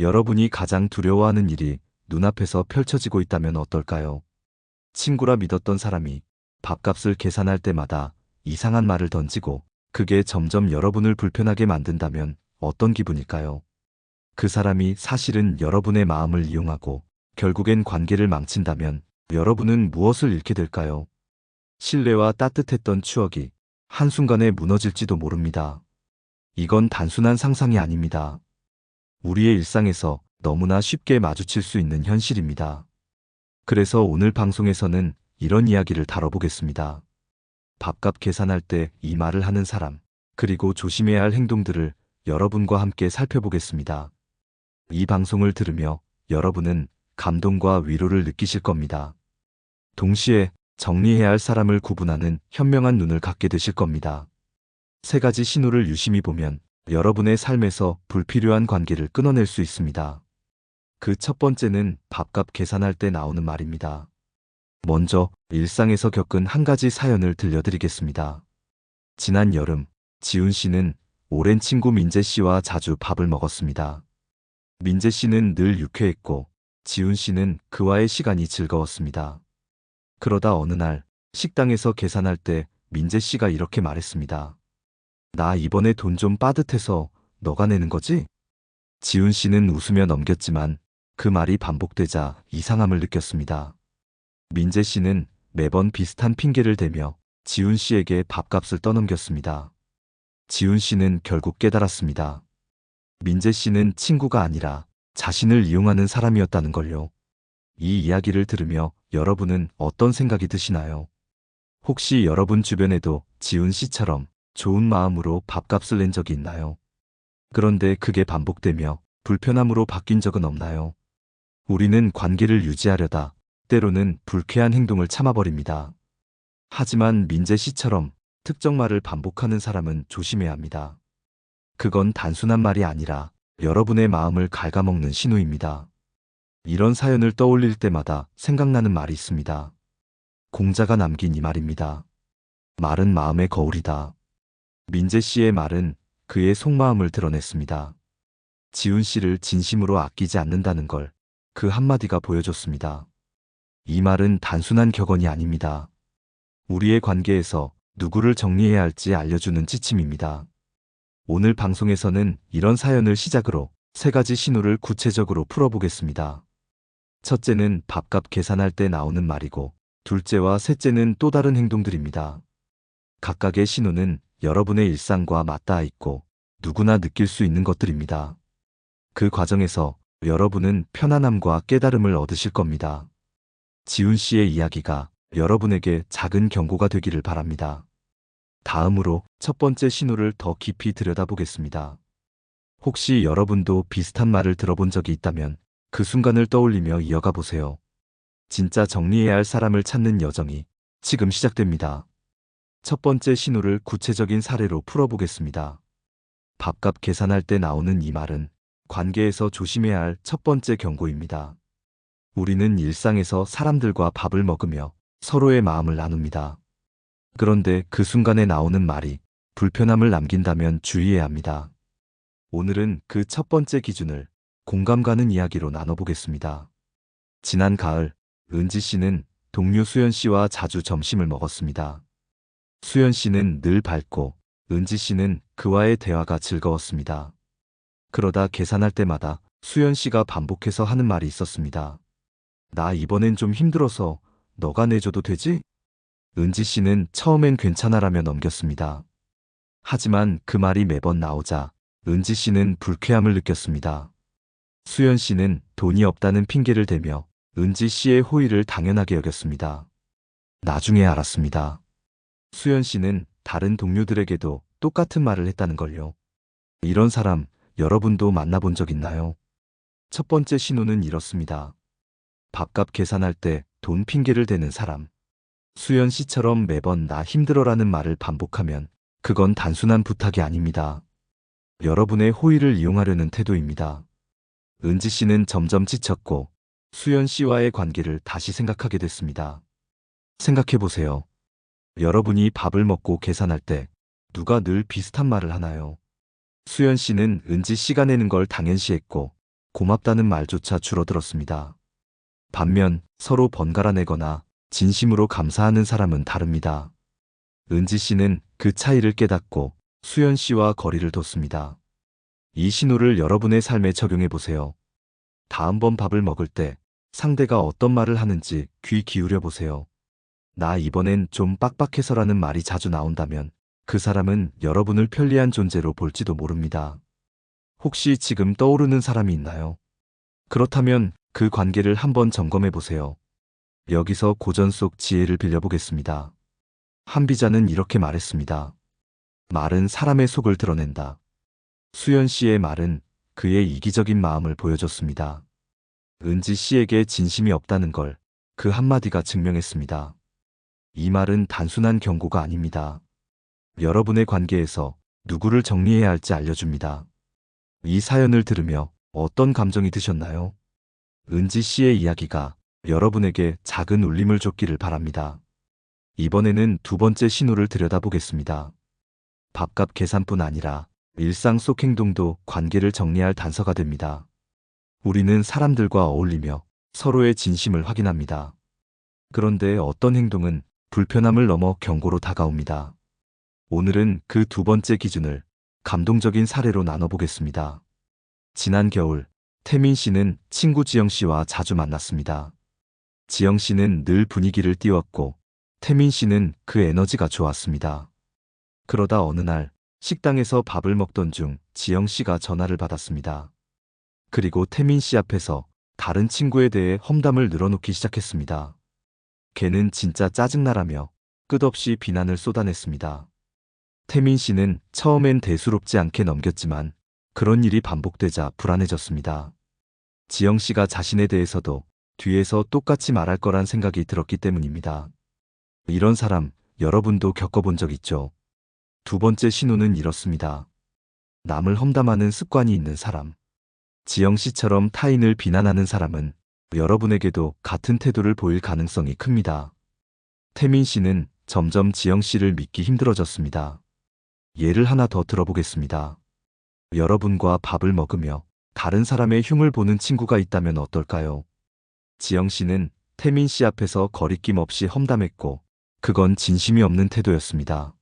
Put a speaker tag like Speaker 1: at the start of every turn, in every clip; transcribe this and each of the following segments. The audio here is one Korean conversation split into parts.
Speaker 1: 여러분이 가장 두려워하는 일이 눈앞에서 펼쳐지고 있다면 어떨까요? 친구라 믿었던 사람이 밥값을 계산할 때마다 이상한 말을 던지고 그게 점점 여러분을 불편하게 만든다면 어떤 기분일까요? 그 사람이 사실은 여러분의 마음을 이용하고 결국엔 관계를 망친다면 여러분은 무엇을 잃게 될까요? 신뢰와 따뜻했던 추억이 한순간에 무너질지도 모릅니다. 이건 단순한 상상이 아닙니다. 우리의 일상에서 너무나 쉽게 마주칠 수 있는 현실입니다. 그래서 오늘 방송에서는 이런 이야기를 다뤄보겠습니다. 밥값 계산할 때 이 말을 하는 사람, 그리고 조심해야 할 행동들을 여러분과 함께 살펴보겠습니다. 이 방송을 들으며 여러분은 감동과 위로를 느끼실 겁니다. 동시에 정리해야 할 사람을 구분하는 현명한 눈을 갖게 되실 겁니다. 세 가지 신호를 유심히 보면 여러분의 삶에서 불필요한 관계를 끊어낼 수 있습니다. 그 첫 번째는 밥값 계산할 때 나오는 말입니다. 먼저 일상에서 겪은 한 가지 사연을 들려드리겠습니다. 지난 여름, 지훈 씨는 오랜 친구 민재 씨와 자주 밥을 먹었습니다. 민재 씨는 늘 유쾌했고, 지훈 씨는 그와의 시간이 즐거웠습니다. 그러다 어느 날, 식당에서 계산할 때 민재 씨가 이렇게 말했습니다. 나 이번에 돈 좀 빠듯해서 너가 내는 거지? 지훈 씨는 웃으며 넘겼지만 그 말이 반복되자 이상함을 느꼈습니다. 민재 씨는 매번 비슷한 핑계를 대며 지훈 씨에게 밥값을 떠넘겼습니다. 지훈 씨는 결국 깨달았습니다. 민재 씨는 친구가 아니라 자신을 이용하는 사람이었다는 걸요. 이 이야기를 들으며 여러분은 어떤 생각이 드시나요? 혹시 여러분 주변에도 지훈 씨처럼 좋은 마음으로 밥값을 낸 적이 있나요? 그런데 그게 반복되며 불편함으로 바뀐 적은 없나요? 우리는 관계를 유지하려다 때로는 불쾌한 행동을 참아버립니다. 하지만 민재 씨처럼 특정 말을 반복하는 사람은 조심해야 합니다. 그건 단순한 말이 아니라 여러분의 마음을 갉아먹는 신호입니다. 이런 사연을 떠올릴 때마다 생각나는 말이 있습니다. 공자가 남긴 이 말입니다. 말은 마음의 거울이다. 민재 씨의 말은 그의 속마음을 드러냈습니다. 지훈 씨를 진심으로 아끼지 않는다는 걸 그 한마디가 보여줬습니다. 이 말은 단순한 격언이 아닙니다. 우리의 관계에서 누구를 정리해야 할지 알려주는 지침입니다. 오늘 방송에서는 이런 사연을 시작으로 세 가지 신호를 구체적으로 풀어보겠습니다. 첫째는 밥값 계산할 때 나오는 말이고, 둘째와 셋째는 또 다른 행동들입니다. 각각의 신호는 여러분의 일상과 맞닿아 있고 누구나 느낄 수 있는 것들입니다. 그 과정에서 여러분은 편안함과 깨달음을 얻으실 겁니다. 지훈 씨의 이야기가 여러분에게 작은 경고가 되기를 바랍니다. 다음으로 첫 번째 신호를 더 깊이 들여다보겠습니다. 혹시 여러분도 비슷한 말을 들어본 적이 있다면 그 순간을 떠올리며 이어가 보세요. 진짜 정리해야 할 사람을 찾는 여정이 지금 시작됩니다. 첫 번째 신호를 구체적인 사례로 풀어보겠습니다. 밥값 계산할 때 나오는 이 말은 관계에서 조심해야 할 첫 번째 경고입니다. 우리는 일상에서 사람들과 밥을 먹으며 서로의 마음을 나눕니다. 그런데 그 순간에 나오는 말이 불편함을 남긴다면 주의해야 합니다. 오늘은 그 첫 번째 기준을 공감 가는 이야기로 나눠보겠습니다. 지난 가을, 은지 씨는 동료 수연 씨와 자주 점심을 먹었습니다. 수연 씨는 늘 밝고 은지 씨는 그와의 대화가 즐거웠습니다. 그러다 계산할 때마다 수연 씨가 반복해서 하는 말이 있었습니다. 나 이번엔 좀 힘들어서 너가 내줘도 되지? 은지 씨는 처음엔 괜찮아라며 넘겼습니다. 하지만 그 말이 매번 나오자 은지 씨는 불쾌함을 느꼈습니다. 수연 씨는 돈이 없다는 핑계를 대며 은지 씨의 호의를 당연하게 여겼습니다. 나중에 알았습니다. 수연 씨는 다른 동료들에게도 똑같은 말을 했다는 걸요. 이런 사람 여러분도 만나본 적 있나요? 첫 번째 신호는 이렇습니다. 밥값 계산할 때 돈 핑계를 대는 사람. 수연 씨처럼 매번 나 힘들어라는 말을 반복하면 그건 단순한 부탁이 아닙니다. 여러분의 호의를 이용하려는 태도입니다. 은지 씨는 점점 지쳤고 수연 씨와의 관계를 다시 생각하게 됐습니다. 생각해 보세요. 여러분이 밥을 먹고 계산할 때 누가 늘 비슷한 말을 하나요? 수연 씨는 은지 씨가 내는 걸 당연시했고 고맙다는 말조차 줄어들었습니다. 반면 서로 번갈아 내거나 진심으로 감사하는 사람은 다릅니다. 은지 씨는 그 차이를 깨닫고 수연 씨와 거리를 뒀습니다. 이 신호를 여러분의 삶에 적용해 보세요. 다음번 밥을 먹을 때 상대가 어떤 말을 하는지 귀 기울여 보세요. 나 이번엔 좀 빡빡해서라는 말이 자주 나온다면 그 사람은 여러분을 편리한 존재로 볼지도 모릅니다. 혹시 지금 떠오르는 사람이 있나요? 그렇다면 그 관계를 한번 점검해 보세요. 여기서 고전 속 지혜를 빌려보겠습니다. 한비자는 이렇게 말했습니다. 말은 사람의 속을 드러낸다. 수연 씨의 말은 그의 이기적인 마음을 보여줬습니다. 은지 씨에게 진심이 없다는 걸 그 한마디가 증명했습니다. 이 말은 단순한 경고가 아닙니다. 여러분의 관계에서 누구를 정리해야 할지 알려줍니다. 이 사연을 들으며 어떤 감정이 드셨나요? 은지 씨의 이야기가 여러분에게 작은 울림을 줬기를 바랍니다. 이번에는 두 번째 신호를 들여다보겠습니다. 밥값 계산뿐 아니라 일상 속 행동도 관계를 정리할 단서가 됩니다. 우리는 사람들과 어울리며 서로의 진심을 확인합니다. 그런데 어떤 행동은 불편함을 넘어 경고로 다가옵니다. 오늘은 그 두 번째 기준을 감동적인 사례로 나눠보겠습니다. 지난 겨울, 태민 씨는 친구 지영 씨와 자주 만났습니다. 지영 씨는 늘 분위기를 띄웠고, 태민 씨는 그 에너지가 좋았습니다. 그러다 어느 날, 식당에서 밥을 먹던 중 지영 씨가 전화를 받았습니다. 그리고 태민 씨 앞에서 다른 친구에 대해 험담을 늘어놓기 시작했습니다. 걔는 진짜 짜증나라며 끝없이 비난을 쏟아냈습니다. 태민 씨는 처음엔 대수롭지 않게 넘겼지만 그런 일이 반복되자 불안해졌습니다. 지영 씨가 자신에 대해서도 뒤에서 똑같이 말할 거란 생각이 들었기 때문입니다. 이런 사람 여러분도 겪어본 적 있죠? 두 번째 신호는 이렇습니다. 남을 험담하는 습관이 있는 사람. 지영 씨처럼 타인을 비난하는 사람은 여러분에게도 같은 태도를 보일 가능성이 큽니다. 태민 씨는 점점 지영 씨를 믿기 힘들어졌습니다. 예를 하나 더 들어보겠습니다. 여러분과 밥을 먹으며 다른 사람의 흉을 보는 친구가 있다면 어떨까요? 지영 씨는 태민 씨 앞에서 거리낌 없이 험담했고, 그건 진심이 없는 태도였습니다.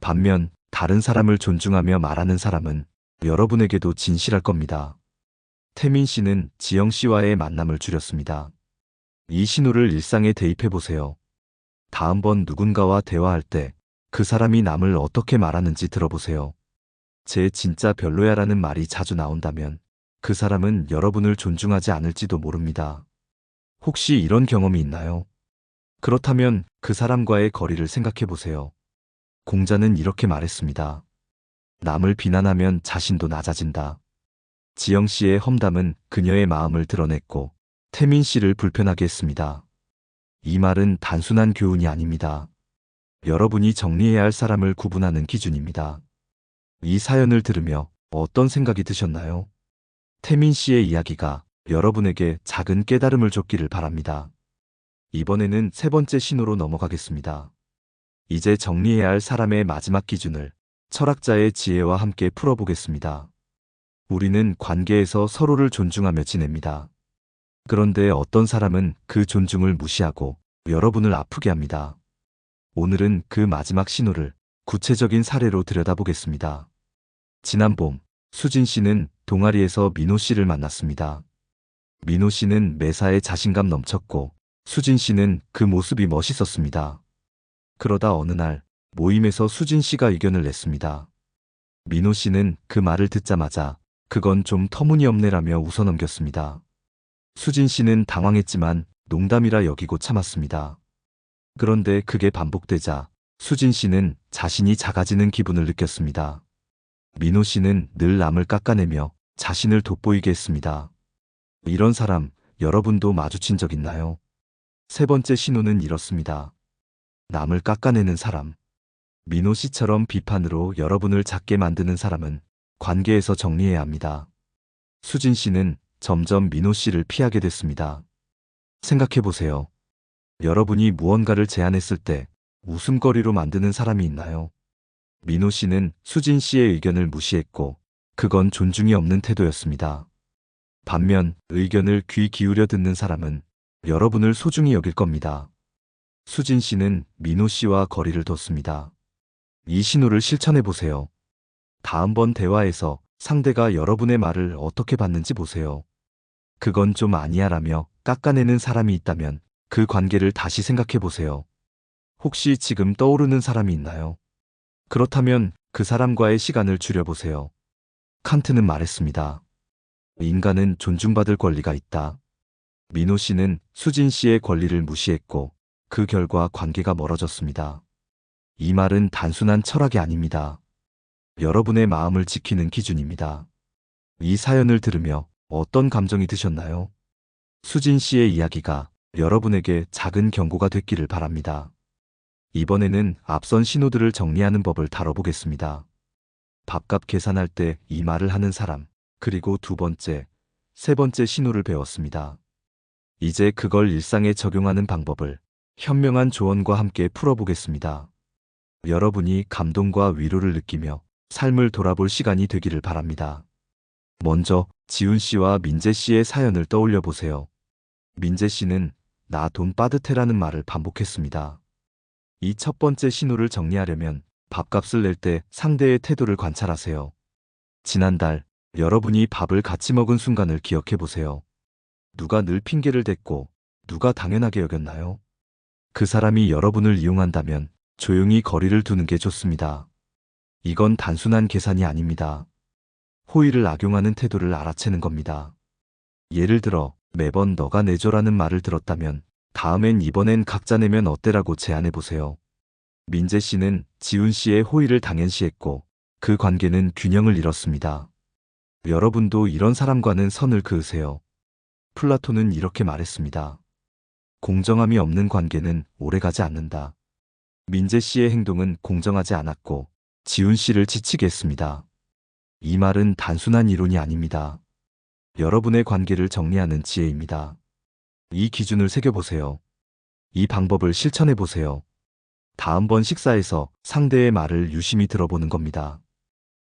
Speaker 1: 반면 다른 사람을 존중하며 말하는 사람은 여러분에게도 진실할 겁니다. 태민 씨는 지영 씨와의 만남을 줄였습니다. 이 신호를 일상에 대입해 보세요. 다음번 누군가와 대화할 때 그 사람이 남을 어떻게 말하는지 들어보세요. 제 진짜 별로야 라는 말이 자주 나온다면 그 사람은 여러분을 존중하지 않을지도 모릅니다. 혹시 이런 경험이 있나요? 그렇다면 그 사람과의 거리를 생각해 보세요. 공자는 이렇게 말했습니다. 남을 비난하면 자신도 낮아진다. 지영 씨의 험담은 그녀의 마음을 드러냈고 태민 씨를 불편하게 했습니다. 이 말은 단순한 교훈이 아닙니다. 여러분이 정리해야 할 사람을 구분하는 기준입니다. 이 사연을 들으며 어떤 생각이 드셨나요? 태민 씨의 이야기가 여러분에게 작은 깨달음을 줬기를 바랍니다. 이번에는 세 번째 신호로 넘어가겠습니다. 이제 정리해야 할 사람의 마지막 기준을 철학자의 지혜와 함께 풀어보겠습니다. 우리는 관계에서 서로를 존중하며 지냅니다. 그런데 어떤 사람은 그 존중을 무시하고 여러분을 아프게 합니다. 오늘은 그 마지막 신호를 구체적인 사례로 들여다보겠습니다. 지난 봄, 수진 씨는 동아리에서 민호 씨를 만났습니다. 민호 씨는 매사에 자신감 넘쳤고, 수진 씨는 그 모습이 멋있었습니다. 그러다 어느 날, 모임에서 수진 씨가 의견을 냈습니다. 민호 씨는 그 말을 듣자마자, 그건 좀 터무니없네라며 웃어넘겼습니다. 수진 씨는 당황했지만 농담이라 여기고 참았습니다. 그런데 그게 반복되자 수진 씨는 자신이 작아지는 기분을 느꼈습니다. 민호 씨는 늘 남을 깎아내며 자신을 돋보이게 했습니다. 이런 사람 여러분도 마주친 적 있나요? 세 번째 신호는 이렇습니다. 남을 깎아내는 사람. 민호 씨처럼 비판으로 여러분을 작게 만드는 사람은 관계에서 정리해야 합니다. 수진 씨는 점점 민호 씨를 피하게 됐습니다. 생각해 보세요. 여러분이 무언가를 제안했을 때 웃음거리로 만드는 사람이 있나요? 민호 씨는 수진 씨의 의견을 무시했고 그건 존중이 없는 태도였습니다. 반면 의견을 귀 기울여 듣는 사람은 여러분을 소중히 여길 겁니다. 수진 씨는 민호 씨와 거리를 뒀습니다. 이 신호를 실천해 보세요. 다음번 대화에서 상대가 여러분의 말을 어떻게 받는지 보세요. 그건 좀 아니야 라며 깎아내는 사람이 있다면 그 관계를 다시 생각해 보세요. 혹시 지금 떠오르는 사람이 있나요? 그렇다면 그 사람과의 시간을 줄여보세요. 칸트는 말했습니다. 인간은 존중받을 권리가 있다. 민호 씨는 수진 씨의 권리를 무시했고 그 결과 관계가 멀어졌습니다. 이 말은 단순한 철학이 아닙니다. 여러분의 마음을 지키는 기준입니다. 이 사연을 들으며 어떤 감정이 드셨나요? 수진 씨의 이야기가 여러분에게 작은 경고가 됐기를 바랍니다. 이번에는 앞선 신호들을 정리하는 법을 다뤄보겠습니다. 밥값 계산할 때 이 말을 하는 사람, 그리고 두 번째, 세 번째 신호를 배웠습니다. 이제 그걸 일상에 적용하는 방법을 현명한 조언과 함께 풀어보겠습니다. 여러분이 감동과 위로를 느끼며 삶을 돌아볼 시간이 되기를 바랍니다. 먼저 지훈 씨와 민재 씨의 사연을 떠올려 보세요. 민재 씨는 나 돈 빠듯해라는 말을 반복했습니다. 이 첫 번째 신호를 정리하려면 밥값을 낼 때 상대의 태도를 관찰하세요. 지난달 여러분이 밥을 같이 먹은 순간을 기억해 보세요. 누가 늘 핑계를 댔고 누가 당연하게 여겼나요? 그 사람이 여러분을 이용한다면 조용히 거리를 두는 게 좋습니다. 이건 단순한 계산이 아닙니다. 호의를 악용하는 태도를 알아채는 겁니다. 예를 들어 매번 너가 내줘라는 말을 들었다면 다음엔 이번엔 각자 내면 어때라고 제안해 보세요. 민재 씨는 지훈 씨의 호의를 당연시했고 그 관계는 균형을 잃었습니다. 여러분도 이런 사람과는 선을 그으세요. 플라톤은 이렇게 말했습니다. 공정함이 없는 관계는 오래가지 않는다. 민재 씨의 행동은 공정하지 않았고 지훈 씨를 지치게 했습니다. 이 말은 단순한 이론이 아닙니다. 여러분의 관계를 정리하는 지혜입니다. 이 기준을 새겨보세요. 이 방법을 실천해 보세요. 다음번 식사에서 상대의 말을 유심히 들어보는 겁니다.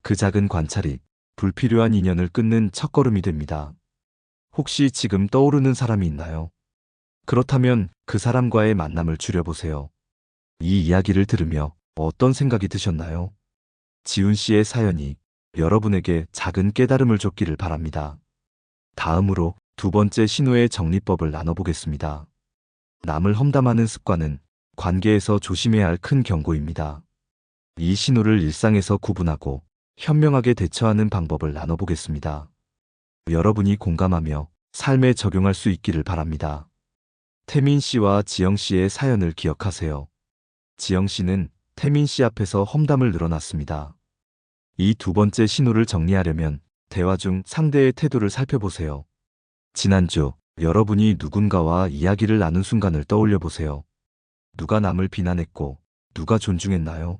Speaker 1: 그 작은 관찰이 불필요한 인연을 끊는 첫걸음이 됩니다. 혹시 지금 떠오르는 사람이 있나요? 그렇다면 그 사람과의 만남을 줄여보세요. 이 이야기를 들으며 어떤 생각이 드셨나요? 지훈 씨의 사연이 여러분에게 작은 깨달음을 줬기를 바랍니다. 다음으로 두 번째 신호의 정리법을 나눠보겠습니다. 남을 험담하는 습관은 관계에서 조심해야 할 큰 경고입니다. 이 신호를 일상에서 구분하고 현명하게 대처하는 방법을 나눠보겠습니다. 여러분이 공감하며 삶에 적용할 수 있기를 바랍니다. 태민 씨와 지영 씨의 사연을 기억하세요. 지영 씨는 태민 씨 앞에서 험담을 늘어놨습니다. 이 두 번째 신호를 정리하려면 대화 중 상대의 태도를 살펴보세요. 지난주 여러분이 누군가와 이야기를 나눈 순간을 떠올려 보세요. 누가 남을 비난했고 누가 존중했나요?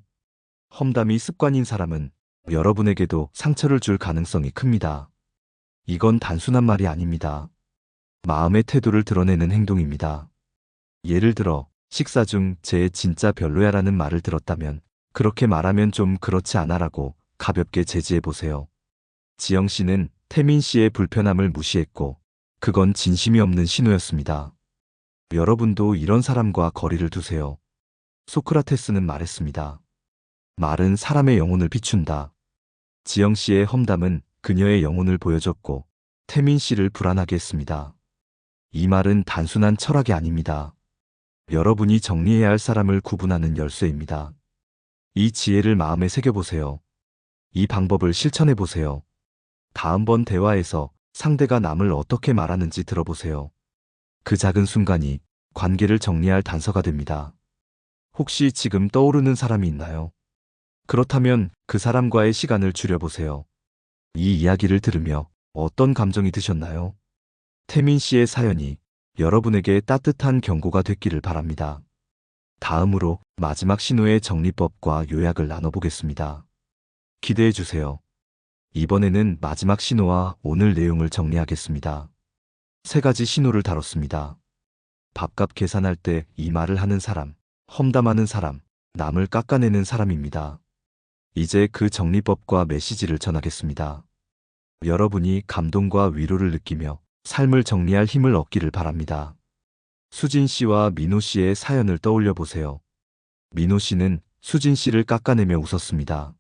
Speaker 1: 험담이 습관인 사람은 여러분에게도 상처를 줄 가능성이 큽니다. 이건 단순한 말이 아닙니다. 마음의 태도를 드러내는 행동입니다. 예를 들어 식사 중제 진짜 별로야 라는 말을 들었다면 그렇게 말하면 좀 그렇지 않아라고 가볍게 제지해 보세요. 지영 씨는 태민 씨의 불편함을 무시했고 그건 진심이 없는 신호였습니다. 여러분도 이런 사람과 거리를 두세요. 소크라테스는 말했습니다. 말은 사람의 영혼을 비춘다. 지영 씨의 험담은 그녀의 영혼을 보여줬고 태민 씨를 불안하게 했습니다. 이 말은 단순한 철학이 아닙니다. 여러분이 정리해야 할 사람을 구분하는 열쇠입니다. 이 지혜를 마음에 새겨보세요. 이 방법을 실천해보세요. 다음번 대화에서 상대가 남을 어떻게 말하는지 들어보세요. 그 작은 순간이 관계를 정리할 단서가 됩니다. 혹시 지금 떠오르는 사람이 있나요? 그렇다면 그 사람과의 시간을 줄여보세요. 이 이야기를 들으며 어떤 감정이 드셨나요? 태민 씨의 사연이 여러분에게 따뜻한 경고가 됐기를 바랍니다. 다음으로 마지막 신호의 정리법과 요약을 나눠보겠습니다. 기대해 주세요. 이번에는 마지막 신호와 오늘 내용을 정리하겠습니다. 세 가지 신호를 다뤘습니다. 밥값 계산할 때 이 말을 하는 사람, 험담하는 사람, 남을 깎아내는 사람입니다. 이제 그 정리법과 메시지를 전하겠습니다. 여러분이 감동과 위로를 느끼며 삶을 정리할 힘을 얻기를 바랍니다. 수진 씨와 민호 씨의 사연을 떠올려 보세요. 민호 씨는 수진 씨를 깎아내며 웃었습니다.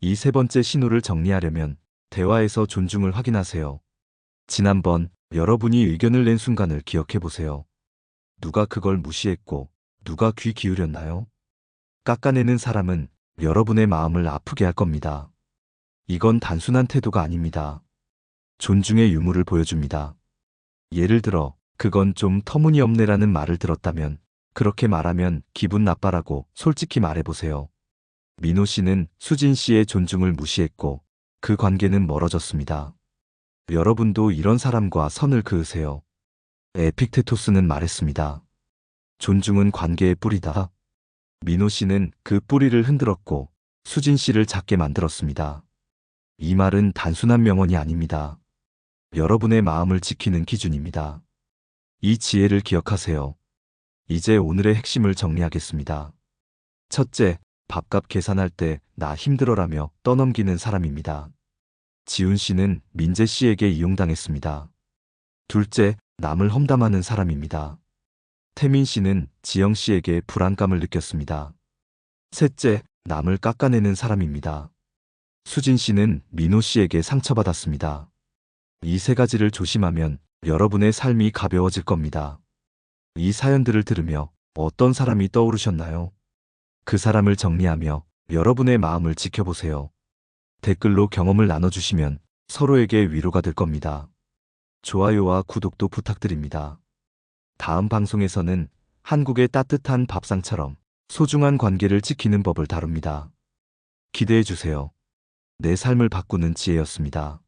Speaker 1: 이 세 번째 신호를 정리하려면 대화에서 존중을 확인하세요. 지난번 여러분이 의견을 낸 순간을 기억해 보세요. 누가 그걸 무시했고 누가 귀 기울였나요? 깎아내는 사람은 여러분의 마음을 아프게 할 겁니다. 이건 단순한 태도가 아닙니다. 존중의 유무를 보여줍니다. 예를 들어, 그건 좀 터무니없네라는 말을 들었다면, 그렇게 말하면 기분 나빠라고 솔직히 말해보세요. 민호 씨는 수진 씨의 존중을 무시했고, 그 관계는 멀어졌습니다. 여러분도 이런 사람과 선을 그으세요. 에픽테토스는 말했습니다. 존중은 관계의 뿌리다. 민호 씨는 그 뿌리를 흔들었고 수진 씨를 작게 만들었습니다. 이 말은 단순한 명언이 아닙니다. 여러분의 마음을 지키는 기준입니다. 이 지혜를 기억하세요. 이제 오늘의 핵심을 정리하겠습니다. 첫째, 밥값 계산할 때 나 힘들어라며 떠넘기는 사람입니다. 지훈 씨는 민재 씨에게 이용당했습니다. 둘째, 남을 험담하는 사람입니다. 태민 씨는 지영 씨에게 불안감을 느꼈습니다. 셋째, 남을 깎아내는 사람입니다. 수진 씨는 민호 씨에게 상처받았습니다. 이 세 가지를 조심하면 여러분의 삶이 가벼워질 겁니다. 이 사연들을 들으며 어떤 사람이 떠오르셨나요? 그 사람을 정리하며 여러분의 마음을 지켜보세요. 댓글로 경험을 나눠주시면 서로에게 위로가 될 겁니다. 좋아요와 구독도 부탁드립니다. 다음 방송에서는 한국의 따뜻한 밥상처럼 소중한 관계를 지키는 법을 다룹니다. 기대해 주세요. 내 삶을 바꾸는 지혜였습니다.